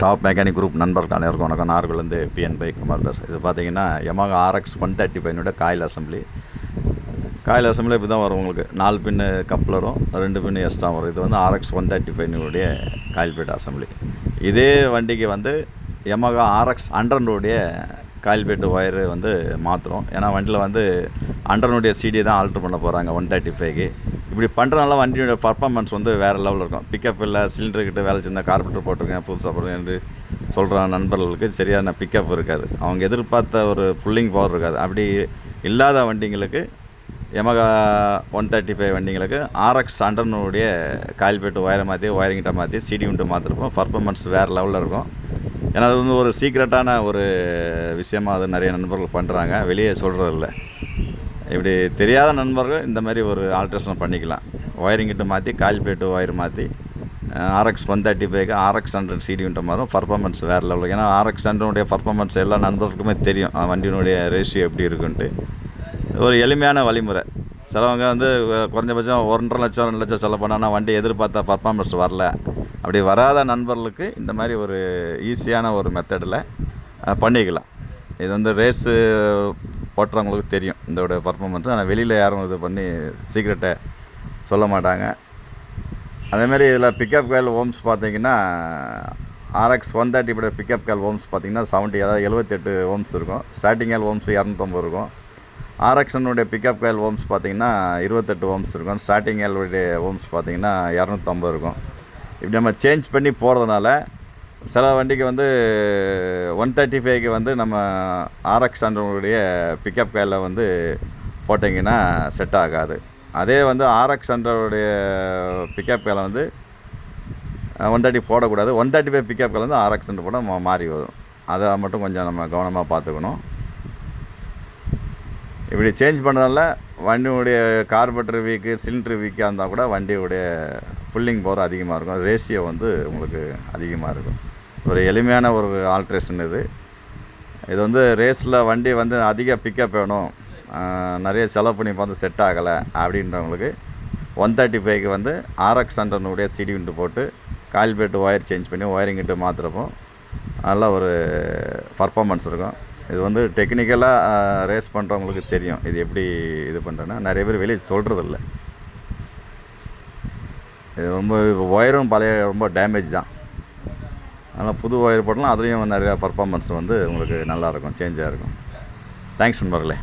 Top mechanic group நண்பர்கள் அனைவருக்கும் வணக்கம். நார்கோலேருந்து பிஎன் பை குமார் பேர் இது பார்த்தீங்கன்னா எமாக ஆர்எக்ஸ் ஒன் தேர்ட்டி ஃபைவனோட காயில் அசம்பிளி காயில் அசம்பிளி இப்படி தான் வரும் உங்களுக்கு. நாலு பின்னு கப்ளரும் ரெண்டு பின்னு எக்ஸ்ட்ரா வரும். இது வந்து ஆர்எக்ஸ் ஒன் தேர்ட்டி ஃபைவனுடைய காயில் பீட் அசம்பிளி இதே வண்டிக்கு வந்து எமகா ஆர்எக்ஸ் ஹண்ட்ரனுடைய காயில் பீட்டு ஒயரு வந்து மாற்றுறோம் ஏன்னா வண்டியில் வந்து ஹண்ட்ரனுடைய சிடி தான் ஆல்ட்ரு பண்ண போகிறாங்க ஒன் தேர்ட்டி ஃபைவ்க்கு இப்படி பண்ணுறதுனால வண்டியோட பர்ஃபார்மன்ஸ் வந்து வேறு லெவலில் இருக்கும். பிக்கப் இல்லை சிலிண்டர்கிட்ட வேலை செஞ்சால் கார்பெண்டர் போட்டிருக்கேன் புதுசாக போடுறேன் என்று சொல்கிற நண்பர்களுக்கு சரியான பிக்கப் இருக்காது. அவங்க எதிர்பார்த்த ஒரு புல்லிங் பவர் இருக்காது. அப்படி இல்லாத வண்டிங்களுக்கு எமகா ஒன் தேர்ட்டி ஃபைவ் வண்டிங்களுக்கு ஆர்எக்ஸ் ஹண்ட்ரனுடைய காயில் பேட்டு ஒயரை மாற்றி ஒயரிங்கிட்ட மாற்றி சிடி உண்டு மாற்றிருப்போம் பர்ஃபார்மன்ஸ் வேறு லெவலில் இருக்கும். ஏன்னா அது வந்து ஒரு சீக்ரெட்டான ஒரு விஷயமாக அது நிறைய நண்பர்கள் பண்ணுறாங்க வெளியே சொல்கிறதில்ல இப்படி தெரியாத நண்பர்கள் இந்த மாதிரி ஒரு ஆல்ட்ரேஷன் பண்ணிக்கலாம். ஒயரிங்கிட்ட மாற்றி கால் பிளேட்டு ஒயர் மாற்றி ஆர்எக்ஸ் ஒன் தேர்ட்டி ஃபைவ்க்கு ஆர்எக்ஸ் ஹண்ட்ரட் சிடின்ற மாதிரி பர்ஃபார்மன்ஸ் வேறு லெவலுக்கு ஏன்னா ஆர்எக்ஸ் ஹண்ட்ரனுடைய பர்ஃபார்மன்ஸ் எல்லா நண்பர்களுக்குமே தெரியும். வண்டியினுடைய ரேஷியோ எப்படி இருக்குன்ட்டு. ஒரு எளிமையான வழிமுறை. சிலவங்க வந்து குறைஞ்சபட்சம் ஒன்றரை லட்சம் ரெண்டு லட்சம் செலவு பண்ணால் வண்டி எதிர்பார்த்த பர்ஃபார்மன்ஸ் வரல. அப்படி வராத நண்பர்களுக்கு இந்த மாதிரி ஒரு ஈஸியான ஒரு மெத்தடில் பண்ணிக்கலாம். இது வந்து ரேஸு ஓட்டுறவங்களுக்கு தெரியும் இதோட பர்ஃபாமன்ஸ் ஆனால் வெளியில் யாரும் இது பண்ணி சீக்ரெட்டை சொல்ல மாட்டாங்க. அதேமாரி இதில் பிக்கப் கேல் ஓம்ஸ் பார்த்தீங்கன்னா ஆர்எக்ஸ் ஒன் தேர்ட்டி இப்படி பிக்கப் கேல் ஓம்ஸ் பார்த்தீங்கன்னா செவன்ட்டி அதாவது எழுபத்தெட்டு ஓம்ஸ் இருக்கும். ஸ்டார்டிங் கேல் ஓம்ஸ் இரநூத்தொம்பது இருக்கும். ஆர்எக்ஸனுடைய பிக்கப் கேல் ஓம்ஸ் பார்த்தீங்கன்னா இருபத்தெட்டு ஓம்ஸ் இருக்கும். ஸ்டார்டிங் கேலுடைய ஓம்ஸ் பார்த்தீங்கன்னா இரநூத்தம்பது இருக்கும். இப்படி நம்ம சேஞ்ச் பண்ணி போகிறதுனால சில வண்டிக்கு வந்து ஒன் தேர்ட்டி ஃபைவ்க்கு வந்து நம்ம ஆர்எக்ஸ் ஹண்ட்ரடுடைய பிக்கப் கேரில் வந்து போட்டிங்கன்னா செட் ஆகாது. அதே வந்து ஆர்எக்ஸ் ஹண்ட்ரடுடைய பிக்கப் கேரில் வந்து ஒன் தேர்ட்டி போடக்கூடாது. ஒன் தேர்ட்டி ஃபைவ் பிக்கப் கேரில் வந்து ஆர்எக்ஸ் ஹண்ட்ரட் போட மாறி வரும். அதை மட்டும் கொஞ்சம் நம்ம கவனமாக பார்த்துக்கணும். இப்படி சேஞ்ச் பண்ணுறதுனால வண்டியுடைய கார்பெட்டர் வீக்கு சிலிண்டர் வீக்காக இருந்தால் கூட வண்டியுடைய புல்லிங் பவர் அதிகமாக இருக்கும். ரேஷியோ வந்து உங்களுக்கு அதிகமாக இருக்கும். ஒரு எளிமையான ஒரு ஆல்ட்ரேஷன் இது. இது வந்து ரேஸில் வண்டி வந்து அதிக பிக்கப் வேணும். நிறைய செலவு பண்ணி பார்த்து செட் ஆகலை அப்படின்றவங்களுக்கு ஒன் தேர்ட்டி ஃபைவ்க்கு வந்து ஆர்எக்ஸ் ஹண்ட்ரனுடைய சிடி விண்டு போட்டு காயில் பேட்டு ஒயர் சேஞ்ச் பண்ணி ஒயரிங் கிட்டு மாற்றுறப்போ நல்ல ஒரு பர்ஃபாமன்ஸ் இருக்கும். இது வந்து டெக்னிக்கலாக ரேஸ் பண்ணுறவங்களுக்கு தெரியும் இது எப்படி இது பண்ணுறேன்னா நிறைய பேர் வெளியே சொல்கிறதில்ல இது ரொம்ப ஒயரும் பழைய ரொம்ப டேமேஜ் தான். அதனால் புது ஒயர் போடலாம் அதுலேயும் நிறையா பர்ஃபார்மன்ஸ் வந்து உங்களுக்கு நல்லாயிருக்கும் சேஞ்சாக இருக்கும். தேங்க்ஸ் நண்பர்களே.